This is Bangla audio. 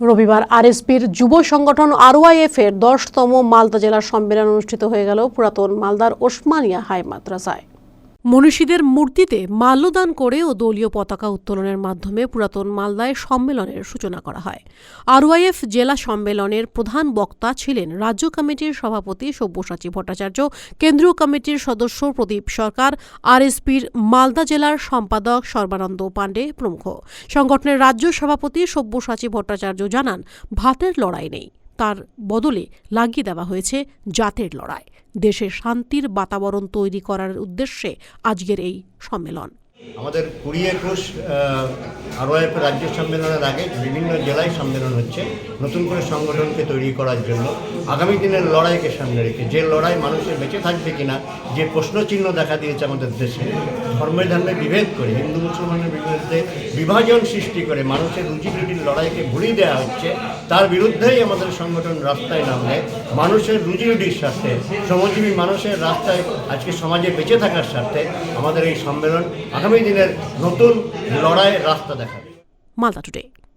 রবিবার আরএসপির যুব সংগঠন আরওয়াইএফ এর দশতম মালদা জেলার সম্মেলন অনুষ্ঠিত হয়ে গেল পুরাতন মালদার ওসমানিয়া হাই মাদ্রাসায়। মনীষীদের মূর্তিতে মাল্যদান করে ও দলীয় পতাকা উত্তোলনের মাধ্যমে পুরাতন মালদায় সম্মেলনের সূচনা করা হয়। আরওয়াইএফ জেলা সম্মেলনের প্রধান বক্তা ছিলেন রাজ্য কমিটির সভাপতি সব্যসাচী ভট্টাচার্য, কেন্দ্রীয় কমিটির সদস্য প্রদীপ সরকার, আরএসপির মালদা জেলার সম্পাদক সর্বানন্দ পাণ্ডে প্রমুখ। সংগঠনের রাজ্য সভাপতি সব্যসাচী ভট্টাচার্য জানান, ভাতের লড়াই নেই। তার বদলে লাগিয়ে দেওয়া হয়েছে জাতের লড়াই। দেশে শান্তির বাতাবরণ তৈরি করার উদ্দেশ্যে আজকের এই সম্মেলন। আমাদের কুড়ি একুশ আরওএফ রাজ্য সম্মেলনের আগে বিভিন্ন জেলায় সম্মেলন হচ্ছে, নতুন করে সংগঠনকে তৈরি করার জন্য। আগামী দিনের লড়াইকে সামনে রেখে যে লড়াই মানুষের বেঁচে থাকবে কিনা, যে প্রশ্নচিহ্ন দেখা দিয়েছে আমাদের দেশে ধর্মে ধর্মে বিভেদ করে হিন্দু, মুসলমানের বিরুদ্ধে বিভাজন সৃষ্টি করে মানুষের রুজি রুটির লড়াইকে ভুলিয়ে দেওয়া হচ্ছে, তার বিরুদ্ধেই আমাদের সংগঠন রাস্তায় নামলে মানুষের রুজি রুটির স্বার্থে, শ্রমজীবী মানুষের রাস্তায় আজকে সমাজে বেঁচে থাকার স্বার্থে আমাদের এই সম্মেলন আগামী দিনের নতুন লড়াইয়ের রাস্তা দেখাবে। মালদা টুডে